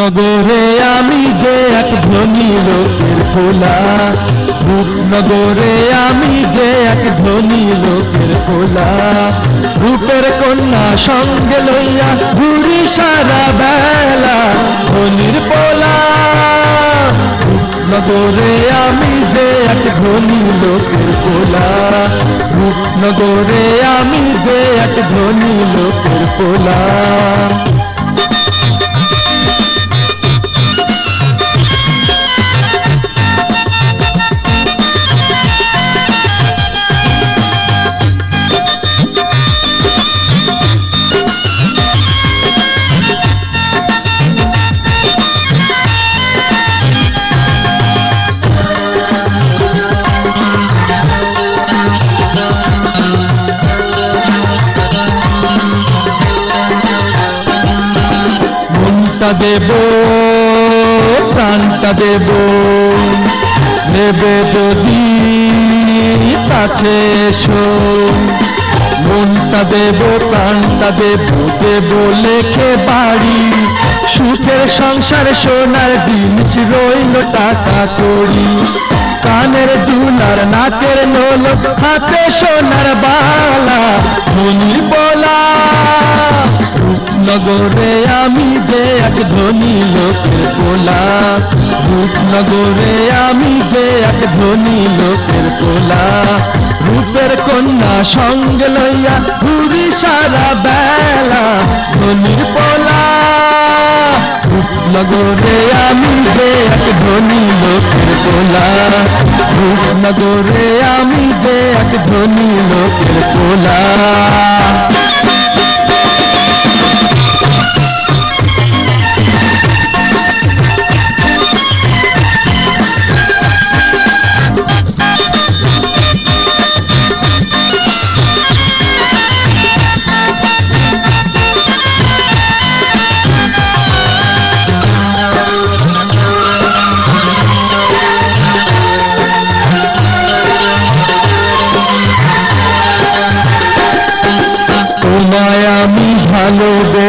রূপনগরে আমি যে এক ধনী লোকের খোলা। রূপনগরে আমি যে এক ধনী লোকের খোলা। রূপের কন্যা সঙ্গে লইয়া ঘুরি সারা বেলা। ধনির পোলা। রূপনগরে আমি যে এক ধনী লোকের কোলা রূপনগরে আমি যে এক ধনী লোকের কোলা দেব, প্রাণটা দেব। নেবে যদি কাছে এসো, মনটা দেব, প্রাণটা দেব। দেব লেখে বাড়ি, সুখের সংসার, সোনার জিনিস রইল টাকা করি। কানের দুলার নাকের নোলক হাতে সোনার বালা, ধনির বলা রূপনগরে আমি যে এক ধনী লোকের কোলা, রূপনগরে আমি যে এক ধনী লোকের কোলা, রূপের কন্যা সঙ্গে লইয়া ঘুরি সারা বেলা ধনির পোলা। রূপনগরে আমি যে এক ধনী লোকের কোলা, রূপনগরে আমি যে এক ধনী লোকের কোলা।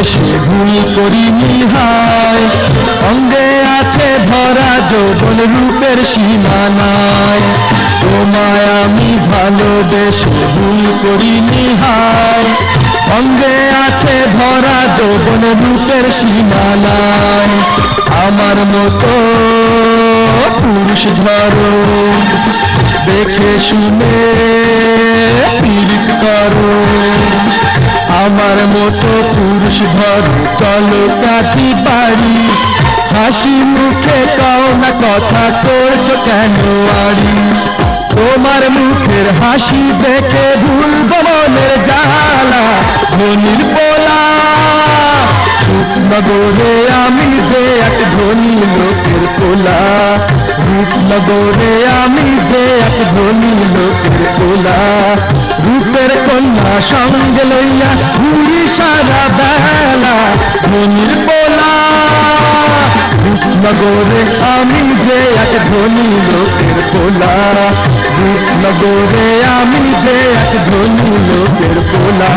ভালোবেসে ভুল করিনি হায় অঙ্গে আছে ভরা যৌবন রূপের সীমানায় তোমায় আমি ভালোবেসে ভুল করিনি হায় অঙ্গে আছে ভরা যৌবন রূপের সীমানায় আমার মতো পুরুষ ধরো, দেখে শুনে পীড়িত করো। আমার মতো পুরুষ ধর চলো কাঠি বাড়ি। হাসি মুখে কাও না কথা করছ কেন আড়ি তোমার মুখের হাসি দেখে ভুলব মনের জালা ধনির পোলা রূপনগরে আমি যে এক ধনী লোকের পোলা। রূপনগরে আমি যে ধনী লোকের কোলা, রূপের কন্যা সঙ্গে লইয়া ঘুরি সারা বেলা, ধনির পোলা রূপনগরে আমি যে এক ধনী লোকের কোলা, রূপনগরে আমি যে এক ধনী লোকের কোলা।